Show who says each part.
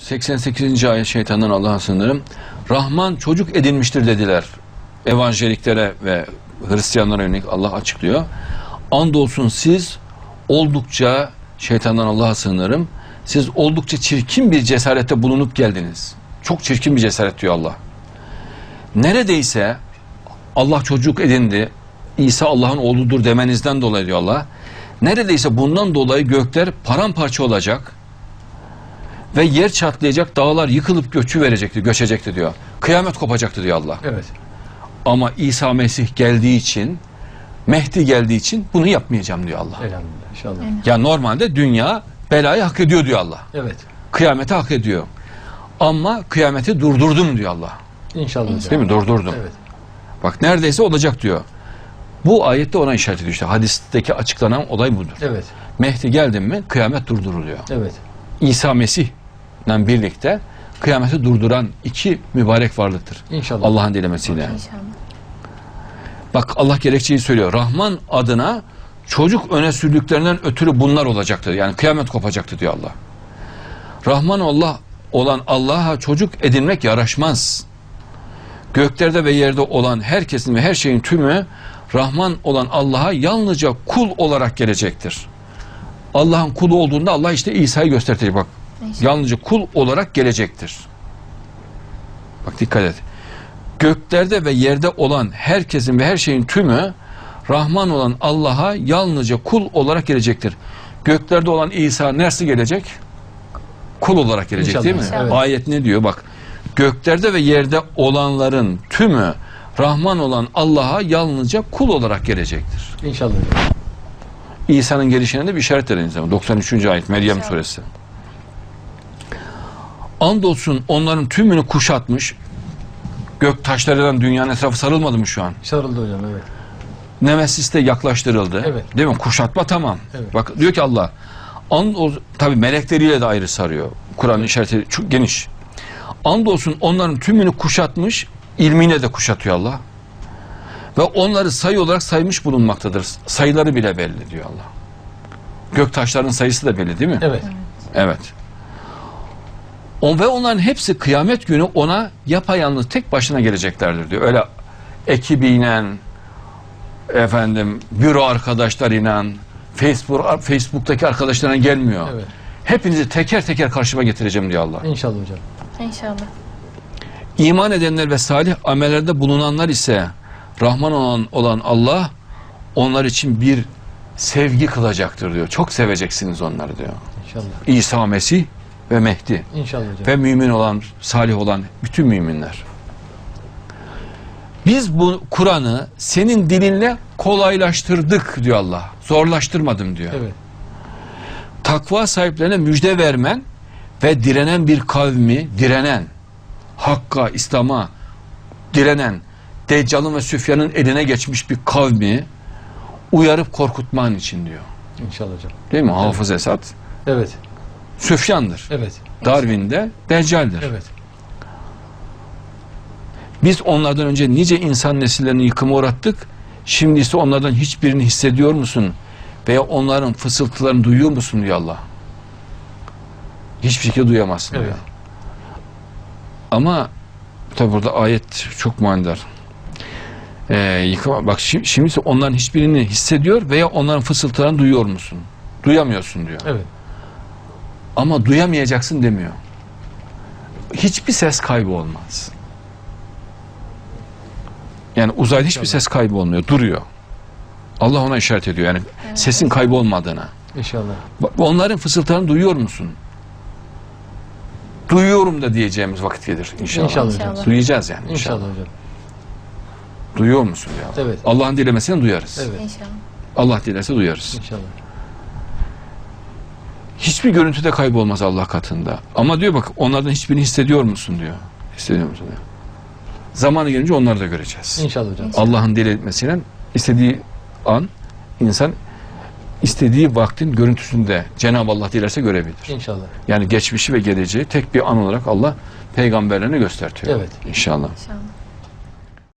Speaker 1: 88. ayet şeytandan Allah'a sığınırım. Rahman çocuk edinmiştir dediler. Evanjeliklere ve Hristiyanlara yönelik Allah açıklıyor. Andolsun siz oldukça şeytandan Allah'a sığınırım. Siz oldukça çirkin bir cesarette bulunup geldiniz. Çok çirkin bir cesaret diyor Allah. Neredeyse Allah çocuk edindi. İsa Allah'ın oğludur demenizden dolayı diyor Allah. Neredeyse bundan dolayı gökler paramparça olacak ve yer çatlayacak, dağlar yıkılıp göçü verecekti, göçecekti diyor. Kıyamet kopacaktı diyor Allah.
Speaker 2: Evet.
Speaker 1: Ama İsa Mesih geldiği için, Mehdi geldiği için bunu yapmayacağım diyor Allah.
Speaker 2: Elhamdülillah inşallah.
Speaker 1: Ya normalde dünya belayı hak ediyor diyor Allah.
Speaker 2: Evet.
Speaker 1: Kıyameti hak ediyor. Ama kıyameti durdurdum diyor Allah.
Speaker 2: İnşallah.
Speaker 1: Değil mi? Durdurdum.
Speaker 2: Evet.
Speaker 1: Bak neredeyse olacak diyor. Bu ayette ona işaret ediyor işte. Hadisteki açıklanan olay budur.
Speaker 2: Evet.
Speaker 1: Mehdi geldi mi kıyamet durduruluyor.
Speaker 2: Evet.
Speaker 1: İsa Mesih'le birlikte kıyameti durduran iki mübarek varlıktır.
Speaker 2: İnşallah.
Speaker 1: Allah'ın dilemesiyle.
Speaker 3: İnşallah.
Speaker 1: Bak Allah gerekçeyi söylüyor. Rahman adına çocuk öne sürdüklerinden ötürü bunlar olacaktır. Yani kıyamet kopacaktı diyor Allah. Rahman Allah olan Allah'a çocuk edinmek yaraşmaz. Göklerde ve yerde olan herkesin ve her şeyin tümü Rahman olan Allah'a yalnızca kul olarak gelecektir. Allah'ın kulu olduğunda Allah işte İsa'yı gösterecek bak. Yalnızca kul olarak gelecektir. Bak dikkat et. Göklerde ve yerde olan herkesin ve her şeyin tümü Rahman olan Allah'a yalnızca kul olarak gelecektir. Göklerde olan İsa neresi gelecek? Kul olarak gelecek
Speaker 2: İnşallah.
Speaker 1: değil mi?
Speaker 3: İnşallah.
Speaker 1: Ayet ne diyor? Bak. Göklerde ve yerde olanların tümü Rahman olan Allah'a yalnızca kul olarak gelecektir.
Speaker 2: İnşallah.
Speaker 1: İsa'nın gelişine de bir işaret verin zaman. 93. ayet Meryem
Speaker 3: İnşallah.
Speaker 1: suresi. Andolsun onların tümünü kuşatmış. Gök taşlarından dünyanın etrafı sarılmadı mı şu an?
Speaker 2: Sarıldı hocam evet.
Speaker 1: Nemesis de yaklaştırıldı.
Speaker 2: Evet.
Speaker 1: Değil mi? Kuşatma tamam.
Speaker 2: Evet.
Speaker 1: Bak diyor ki Allah Andol, tabi melekleriyle de ayrı sarıyor. Kur'an işareti çok geniş. Andolsun onların tümünü kuşatmış, ilmine de kuşatıyor Allah. Ve onları sayı olarak saymış bulunmaktadır. Sayıları bile belli diyor Allah. Gök taşlarının sayısı da belli değil mi?
Speaker 2: Evet.
Speaker 1: Evet. O ve onların hepsi kıyamet günü ona yapayalnız tek başına geleceklerdir diyor. Öyle ekibiyle efendim büro arkadaşlarıyla Facebook Facebook'taki arkadaşlarına gelmiyor.
Speaker 2: Evet.
Speaker 1: Hepinizi teker teker karşıma getireceğim diyor Allah.
Speaker 2: İnşallah hocam.
Speaker 3: İnşallah.
Speaker 1: İman edenler ve salih amellerde bulunanlar ise Rahman olan, olan Allah onlar için bir sevgi kılacaktır diyor. Çok seveceksiniz onları diyor.
Speaker 2: İnşallah.
Speaker 1: İsa Mesih ve Mehdi.
Speaker 2: İnşallah hocam.
Speaker 1: ve mümin olan, salih olan bütün müminler. Biz bu Kur'an'ı senin dilinle kolaylaştırdık diyor Allah. Zorlaştırmadım diyor.
Speaker 2: Evet.
Speaker 1: Takva sahiplerine müjde vermen ve direnen bir kavmi, direnen, Hakka, İslam'a direnen, Deccal'ın ve Süfyan'ın eline geçmiş bir kavmi uyarıp korkutman için diyor.
Speaker 2: İnşallah hocam.
Speaker 1: Değil mi? Hafız Esad
Speaker 2: Evet.
Speaker 1: Süfyan'dır.
Speaker 2: Evet.
Speaker 1: Darwin'de Deccal'dir.
Speaker 2: Evet.
Speaker 1: Biz onlardan önce nice insan nesillerini yıkıma uğrattık. Şimdi ise onlardan hiçbirini hissediyor musun? Veya onların fısıltılarını duyuyor musun diyor Allah. Hiçbir şekilde duyamazsın
Speaker 2: Evet.
Speaker 1: diyor. Ama tabi burada ayet çok manidar. Ee, yıkıma, bak şimdi, şimdi ise onların hiçbirini hissediyor veya onların fısıltılarını duyuyor musun? Duyamıyorsun diyor.
Speaker 2: Evet.
Speaker 1: Ama duyamayacaksın demiyor. Hiçbir ses kaybı olmaz. Yani uzayda hiçbir ses kaybı olmuyor. Duruyor. Allah ona işaret ediyor. Yani
Speaker 3: Evet.
Speaker 1: sesin kaybı olmadığına.
Speaker 2: İnşallah.
Speaker 1: Onların fısıltılarını duyuyor musun? Duyuyorum da diyeceğimiz vakit gelir inşallah.
Speaker 2: İnşallah
Speaker 3: hocam.
Speaker 1: Duyacağız yani inşallah.
Speaker 2: İnşallah hocam.
Speaker 1: Duyuyor musun ya?
Speaker 2: Evet.
Speaker 1: Allah'ın dilemesini duyarız.
Speaker 2: Evet.
Speaker 3: İnşallah.
Speaker 1: Allah dilerse duyarız.
Speaker 2: İnşallah.
Speaker 1: Hiçbir görüntüde kaybolmaz Allah katında. Ama diyor bak onlardan hiçbirini hissediyor musun diyor. Hissediyor musun diyor. Zamanı gelince onları da göreceğiz.
Speaker 2: İnşallah hocam.
Speaker 1: Allah'ın diletmesiyle istediği an insan istediği vaktin görüntüsünde Cenab-ı Allah dilerse görebilir.
Speaker 2: İnşallah.
Speaker 1: Yani geçmişi ve geleceği tek bir an olarak Allah peygamberlerine göstertiyor.
Speaker 2: Evet.
Speaker 1: İnşallah.
Speaker 3: İnşallah.